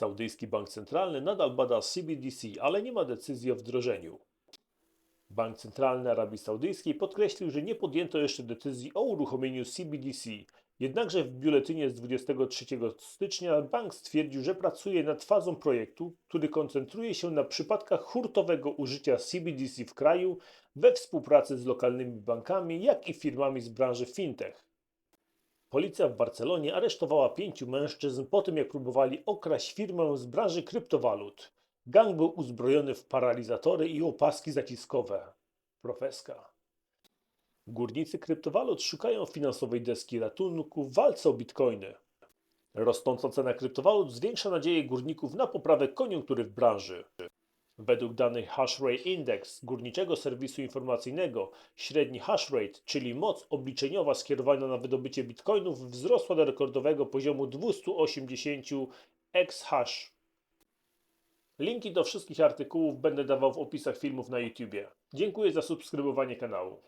Saudyjski Bank Centralny nadal bada CBDC, ale nie ma decyzji o wdrożeniu. Bank Centralny Arabii Saudyjskiej podkreślił, że nie podjęto jeszcze decyzji o uruchomieniu CBDC. Jednakże w biuletynie z 23 stycznia bank stwierdził, że pracuje nad fazą projektu, który koncentruje się na przypadkach hurtowego użycia CBDC w kraju we współpracy z lokalnymi bankami, jak i firmami z branży fintech. Policja w Barcelonie aresztowała pięciu mężczyzn po tym, jak próbowali okraść firmę z branży kryptowalut. Gang był uzbrojony w paralizatory i opaski zaciskowe. Profeska. Górnicy kryptowalut szukają finansowej deski ratunku w walce o bitcoiny. Rosnąca cena kryptowalut zwiększa nadzieję górników na poprawę koniunktury w branży. Według danych Hashrate Index górniczego serwisu informacyjnego, średni hashrate, czyli moc obliczeniowa skierowana na wydobycie bitcoinów, wzrosła do rekordowego poziomu 280 exhash. Linki do wszystkich artykułów będę dawał w opisach filmów na YouTubie. Dziękuję za subskrybowanie kanału.